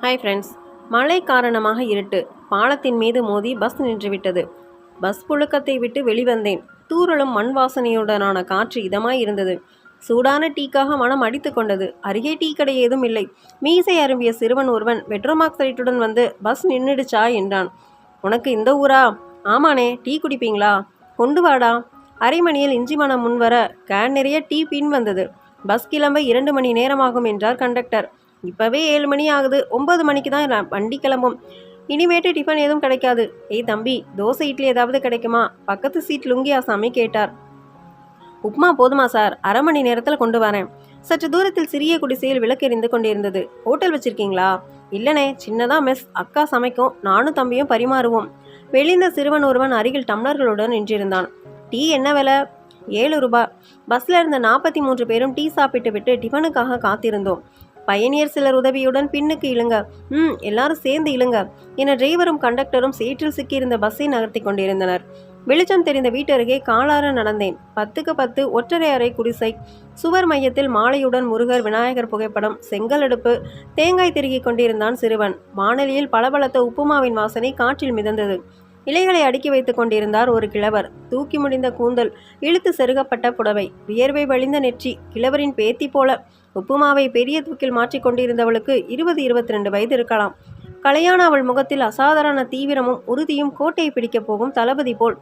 Hi friends மழை காரணமாக இருட்டு. பாலத்தின் மீது மோதி பஸ் நின்றுவிட்டது. பஸ் புழுக்கத்தை விட்டு வெளிவந்தேன். தூறலும் மண் வாசனையுடனான காற்று இதமாய் இருந்தது. சூடான டீக்காக மனம் அடித்து கொண்டது. அருகே டீ கடை ஏதும் இல்லை. மீசை அரும்பிய சிறுவன் ஒருவன் பெட்ரோமாக்சைட்டுடன் வந்து பஸ் நின்றுடுச்சா என்றான். உனக்கு இந்த ஊரா? ஆமாண்ணே. டீ குடிப்பீங்களா? கொண்டு வாடா. அரை மணியில் இஞ்சி மனம் முன்வர கேன் நிறைய டீ பின் வந்தது. பஸ் கிளம்ப இரண்டு மணி நேரமாகும் என்றார் கண்டக்டர். இப்போவே ஏழு மணி ஆகுது. ஒம்பது மணிக்கு தான் வண்டி கிளம்பும். இனிமேட்டு டிஃபன் எதுவும் கிடைக்காது. ஏய் தம்பி தோசை இட்லி ஏதாவது கிடைக்குமா? பக்கத்து சீட் லுங்கி ஆசாமி கேட்டார். உப்மா போதுமா சார்? அரை மணி நேரத்தில் கொண்டு வரேன். சற்று தூரத்தில் சிறிய குடிசையில் விளக்கெறிந்து கொண்டிருந்தது. ஹோட்டல் வச்சிருக்கீங்களா? இல்லைனே சின்னதாக மெஸ் அக்கா சமைக்கும். நானும் தம்பியும் பரிமாறுவோம். வெளிந்த சிறுவன் ஒருவன் அருகில் டம்ளர்களுடன் நின்றிருந்தான். டீ என்ன விலை? ஏழு ரூபாய் பஸ்ஸில் இருந்த நாற்பத்தி மூன்று பேரும் டீ சாப்பிட்டு விட்டு டிஃபனுக்காக காத்திருந்தோம். பயணியர் சிலர் உதவியுடன் பின்னுக்கு இழுங்க. ம் எல்லாரும் சேர்ந்து இழுங்க. என டிரைவரும் கண்டக்டரும் சீற்றில் சிக்கியிருந்த பஸ்ஸை நகர்த்தி கொண்டிருந்தனர். வெளிச்சம் தெரிந்த வீட்டருகே காலார நடந்தேன். பத்துக்கு பத்து ஒற்றரை அறை குடிசை. சுவர் மையத்தில் மாலையுடன் முருகர் விநாயகர் புகைப்படம் செங்கல் அடுப்பு தேங்காய் திருகிக் கொண்டிருந்தான் சிறுவன். வானலியில் பளபளத்த உப்புமாவின் வாசனை காற்றில் மிதந்தது. இலைகளை அடுக்கி வைத்துக் கொண்டிருந்தார் ஒரு கிழவர். தூக்கி முடிந்த கூந்தல் இழுத்து செருகப்பட்ட புடவை வியர்வை வழிந்த நெற்றி கிழவரின் பேத்தி போல உப்புமாவை பெரிய தூக்கில் மாற்றிக் கொண்டிருந்தவளுக்கு இருபது இருபத்தி ரெண்டு வயது இருக்கலாம். கலையான அவள் முகத்தில் அசாதாரண தீவிரமும் உறுதியும் கோட்டையை பிடிக்கப் போகும் தளபதி போல்.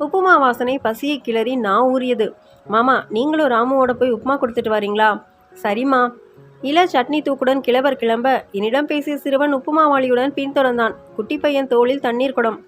உப்புமா வாசனை பசியை கிளறி நான் ஊறியது. மாமா நீங்களும் ராமுவோட போய் உப்புமா கொடுத்துட்டு வரீங்களா? சரிம்மா. இள சட்னி தூக்குடன் கிழவர் கிளம்ப என்னிடம் பேசிய சிறுவன் உப்புமாவாளியுடன் பின்தொடர்ந்தான். குட்டி பையன் தோளில் தண்ணீர் குடம்.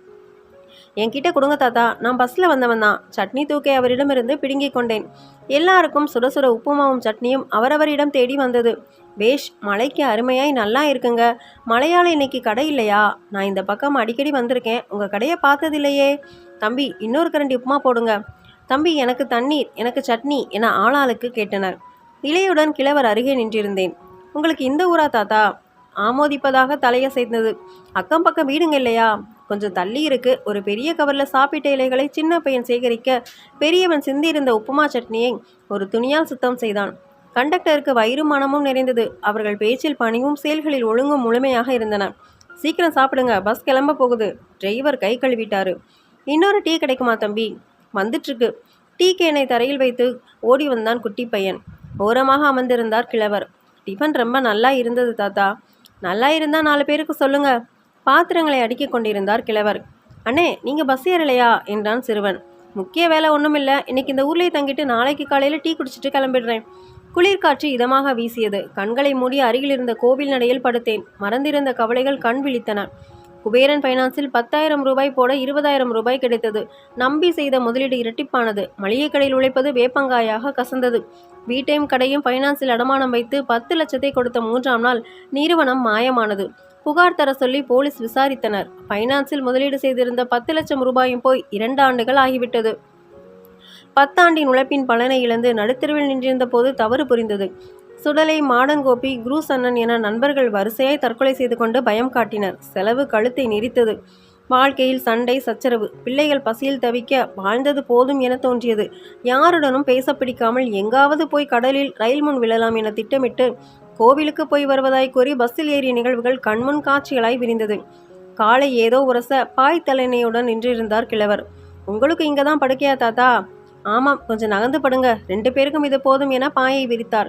என்கிட்ட கொடுங்க தாத்தா. நான் பஸ்ஸில் வந்தவன் தான். சட்னி தூக்கை அவரிடமிருந்து பிடுங்கிக் கொண்டேன். எல்லாருக்கும் சுட சுட உப்புமாவும் சட்னியும் அவரவரிடம் தேடி வந்தது. வேஷ் மலைக்கு அருமையாய் நல்லா இருக்குங்க. மலையால் இன்னைக்கு கடை இல்லையா? நான் இந்த பக்கம் அடிக்கடி வந்திருக்கேன். உங்கள் கடையை பார்த்ததில்லையே. தம்பி இன்னொரு கரண்டி உப்புமா போடுங்க. தம்பி எனக்கு தண்ணீர் எனக்கு சட்னி என ஆளாளுக்கு கேட்டனர். இலையுடன் கிழவர் அருகே நின்றிருந்தேன். உங்களுக்கு இந்த ஊரா தாத்தா? ஆமோதிப்பதாக தலையசைந்தது அக்கம் பக்கம் வீடுங்க இல்லையா? கொஞ்சம் தள்ளி இருக்கு. ஒரு பெரிய கவரில் சாப்பிட்ட இலைகளை சின்ன பையன் சேகரிக்க பெரியவன் சிந்தியிருந்த உப்புமா சட்னியை ஒரு துணியால் சுத்தம் செய்தான். கண்டக்டருக்கு வயிறு மனமும் நிறைந்தது. அவர்கள் பேச்சில் பணிவும் செயல்களில் ஒழுங்கும் முழுமையாக இருந்தன. சீக்கிரம் சாப்பிடுங்க பஸ் கிளம்ப போகுது. டிரைவர் கை கழுவிட்டாரு. இன்னொரு டீ கிடைக்குமா தம்பி? வந்துட்டுருக்கு. டீ கேனை தரையில் வைத்து ஓடி வந்தான் குட்டி பையன். ஓரமாக அமர்ந்திருந்தார் கிழவர். டிஃபன் ரொம்ப நல்லா இருந்தது தாத்தா. நல்லா இருந்தால் நாலு பேருக்கு சொல்லுங்கள் பாத்திரங்களை அடுக்கிக் கொண்டிருந்தார் கிழவர். அண்ணே நீங்க பஸ் ஏறலையா? என்றான் சிறுவன். முக்கிய வேலை ஒன்றும் இல்லை இன்னைக்கு இந்த ஊர்லேயே தங்கிட்டு நாளைக்கு காலையில் டீ குடிச்சிட்டு கிளம்பிடுறேன். குளிர்காற்று இதமாக வீசியது. கண்களை மூடி அருகில் இருந்த கோவில் நடையில் படுத்தேன். மறந்திருந்த கவலைகள் கண் விழித்தன. குபேரன் ஃபைனான்ஸில் பத்தாயிரம் ரூபாய் போட இருபதாயிரம் ரூபாய் கிடைத்தது. நம்பி செய்த முதலீடு இரட்டிப்பானது. மளிகை கடையில் உழைப்பது வேப்பங்காயாக கசந்தது. வீட்டையும் கடையும் ஃபைனான்ஸில் அடமானம் வைத்து பத்து லட்சத்தை கொடுத்த மூன்றாம் நாள் நிறுவனம் மாயமானது. புகார் தர சொல்லி போலீஸ் விசாரித்தனர். ஃபைனான்ஸில் முதலீடு செய்திருந்த பத்து லட்சம் ரூபாயும் போய் இரண்டு ஆண்டுகள் ஆகிவிட்டது. பத்தாண்டின் உழைப்பின் பலனை இழந்து நடுத்தெருவில் நின்றிருந்த போது தவறு புரிந்தது. சுடலை மாடங்கோபி குரூஸ் அண்ணன் என நண்பர்கள் வரிசையாய் தற்கொலை செய்து கொண்டு பயம் காட்டினர். செலவு கழுத்தை நெரித்தது. வாழ்க்கையில் சண்டை சச்சரவு பிள்ளைகள் பசியில் தவிக்க வாழ்ந்தது போதும் என தோன்றியது. யாருடனும் பேச பிடிக்காமல் எங்காவது போய் கடலில் ரயில் முன் விழலாம் என திட்டமிட்டு கோவிலுக்கு போய் வருவதாய் கூறி பஸ்ஸில் ஏறிய நிகழ்வுகள் கண்முன் காட்சிகளாய் விரிந்தது. காலை ஏதோ உரச பாய் தலைனையுடன் நின்றிருந்தார் கிழவர். உங்களுக்கு இங்கே தான் படுக்கையா தாத்தா? ஆமாம் கொஞ்சம் நகர்ந்து படுங்க. ரெண்டு பேருக்கும் இது போதும் என பாயை விரித்தார்.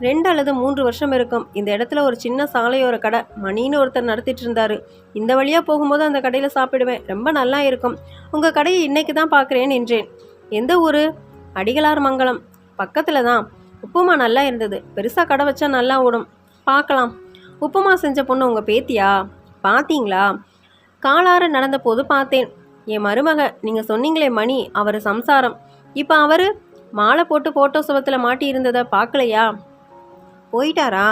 ரெண்டு அல்லது மூன்று வருஷம் இருக்கும். இந்த இடத்துல ஒரு சின்ன சாலையோர கடை. மணின்னு ஒருத்தர் நடத்திட்டு இருந்தாரு. இந்த வழியா போகும்போது அந்த கடையில் சாப்பிடுவேன். ரொம்ப நல்லா இருக்கும். உங்க கடையை இன்னைக்கு தான் பார்க்குறேன் என்றேன். எந்த ஊரு? அடிகளார் மங்கலம். பக்கத்துல தான். உப்புமா நல்லா இருந்தது. பெருசாக கடை வச்சா நல்லா ஓடும். பார்க்கலாம். உப்புமா செஞ்ச பொண்ணு உங்கள் பேத்தியா? பார்த்தீங்களா காலார நடந்த போது பார்த்தேன். என் மருமக நீங்கள் சொன்னீங்களே மணி அவர் சம்சாரம். இப்போ அவர் மாலை போட்டு போட்டோ சுவத்தில் மாட்டி இருந்ததை பார்க்கலையா? போயிட்டாரா?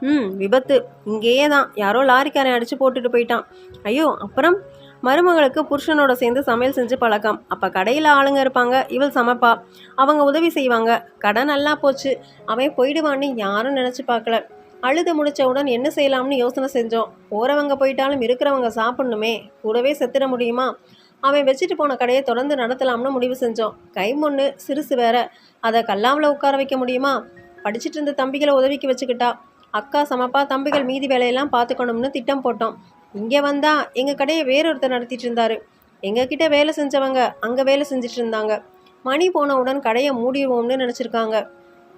ம் விபத்து. இங்கேயே தான் யாரோ லாரிக்காரன் அடித்து போட்டுட்டு போயிட்டான். ஐயோ அப்புறம்? மருமகளுக்கு புருஷனோட சேர்ந்து சமையல் செஞ்சு பழக்கம். அப்போ கடையில் ஆளுங்க இருப்பாங்க இவள் சமைப்பா. அவங்க உதவி செய்வாங்க. கடை நல்லா போச்சு. அவன் போயிடுவான்னு யாரும் நினச்சி பார்க்கல. அழுது முடிச்சவுடன் என்ன செய்யலாம்னு யோசனை செஞ்சோம். போகிறவங்க போயிட்டாலும் இருக்கிறவங்க சாப்பிடணுமே. கூடவே செத்துட முடியுமா? அவன் வச்சுட்டு போன கடையை தொடர்ந்து நடத்தலாம்னு முடிவு செஞ்சோம். கை முன்னு சிறுசு வேற. அதை கல்லாவில் உட்கார வைக்க முடியுமா? படிச்சிட்டு இருந்த தம்பிகளை உதவிக்கு வச்சுக்கிட்டா. அக்கா சமப்பா தம்பிகள் மீதி வேலையெல்லாம் பார்த்துக்கணும்னு திட்டம் போட்டோம். இங்கே வந்தா எங்கள் கடையை வேறொருத்தர் நடத்திட்டு இருந்தாரு எங்ககிட்ட வேலை செஞ்சவங்க அங்கே வேலை செஞ்சுட்டு இருந்தாங்க மணி போனவுடன் கடையை மூடிடுவோம்னு நினச்சிருக்காங்க.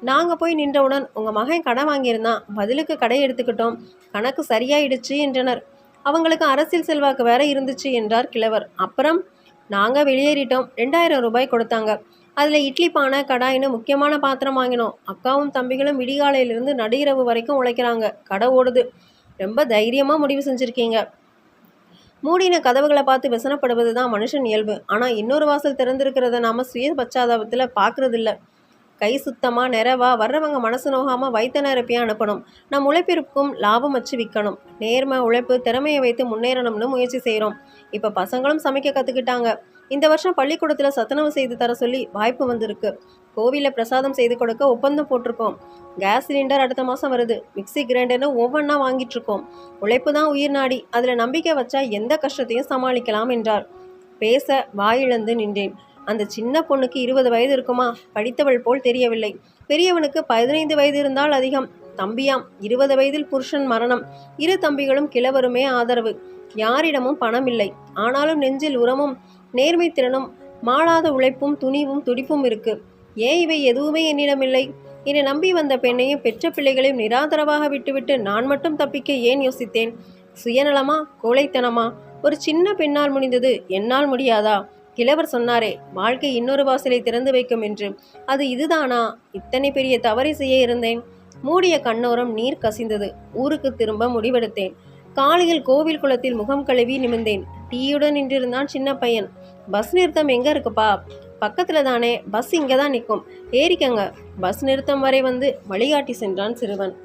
நாங்கள் போய் நின்றவுடன் உங்கள் மகன் கடை வாங்கியிருந்தான். பதிலுக்கு கடை எடுத்துக்கிட்டோம். கணக்கு சரியாயிடுச்சு என்றனர். அவங்களுக்கு அரசியல் செல்வாக்கு வேற இருந்துச்சு என்றார் கிழவர். அப்புறம் நாங்கள் வெளியேறிட்டோம். ரெண்டாயிரம் ரூபாய் கொடுத்தாங்க. அதில் இட்லி பானை கடாயின்னு முக்கியமான பாத்திரம் வாங்கினோம். அக்காவும் தம்பிகளும் விடிகாலையிலிருந்து நடுஇரவு வரைக்கும் உழைக்கிறாங்க. கடை ஓடுது. ரொம்ப தைரியமாக முடிவு செஞ்சுருக்கீங்க. மூடின கதவுகளை பார்த்து விசனப்படுவது தான் மனுஷன் இயல்பு. ஆனால் இன்னொரு வாசல் திறந்திருக்கிறத நாம் சுய பச்சாதாபத்தில் பார்க்குறதில்ல. கை சுத்தமாக நிறைவா வர்றவங்க மனசு நோகாமல் வைத்த நிரப்பியாக அனுப்பணும். நம் உழைப்பிற்கும் லாபம் வச்சு விற்கணும் நேர்மை உழைப்பு திறமையை வைத்து முன்னேறணும்னு முயற்சி செய்கிறோம் இப்போ பசங்களும் சமைக்க கற்றுக்கிட்டாங்க இந்த வருஷம் பள்ளிக்கூடத்தில் சத்துணவு செய்து தர சொல்லி வாய்ப்பு வந்திருக்கு. கோவிலில் பிரசாதம் செய்து கொடுக்க ஒப்பந்தம் போட்டிருக்கோம். கேஸ் சிலிண்டர் அடுத்த மாதம் வருது. மிக்ஸி கிரைண்டர்னு ஒவ்வொன்றா வாங்கிட்டு இருக்கோம். உழைப்பு தான் உயிர் நாடி. அதில் நம்பிக்கை வச்சா எந்த கஷ்டத்தையும் சமாளிக்கலாம் என்றார். பேச வாயிழந்து நின்றேன். அந்த சின்ன பொண்ணுக்கு இருபது வயது இருக்குமா? படித்தவள் போல் தெரியவில்லை. பெரியவனுக்கு பதினைந்து வயது இருந்தால் அதிகம். தம்பியாம் இருபது வயதில் புருஷன் மரணம். இரு தம்பிகளும் கிழவருமே ஆதரவு. யாரிடமும் பணம் இல்லை. ஆனாலும் நெஞ்சில் உரமும் நேர்மை திறனும் மாளாத உழைப்பும் துணிவும் துடிப்பும் இருக்கு. ஏன் இவை எதுவுமே என்னிடமில்லை. என்னை நம்பி வந்த பெண்ணையும் பெற்ற பிள்ளைகளையும் நிராதரவாக விட்டுவிட்டு நான் மட்டும் தப்பிக்க ஏன் யோசித்தேன்? சுயநலமா கோழைத்தனமா? ஒரு சின்ன பெண்ணால் முடிந்தது என்னால் முடியாதா? கிழவர் சொன்னாரே வாழ்க்கை இன்னொரு வாசலை திறந்து வைக்கும் என்று. அது இதுதானா? இத்தனை பெரிய தவறை செய்ய இருந்தேன். மூடிய கண்ணோரம் நீர் கசிந்தது. ஊருக்கு திரும்ப முடிவெடுத்தேன். காலையில் கோவில் குளத்தில் முகம் கழுவி நிமிர்ந்தேன். டீயுடன் நின்றிருந்தான் சின்ன பையன். பஸ் நிறுத்தம் எங்க இருக்குப்பா? பக்கத்துல தானே பஸ் இங்கே தான் நிற்கும். ஏறிக்கங்க. பஸ் நிறுத்தம் வரை வந்து வழிகாட்டி சென்றான் சிறுவன்.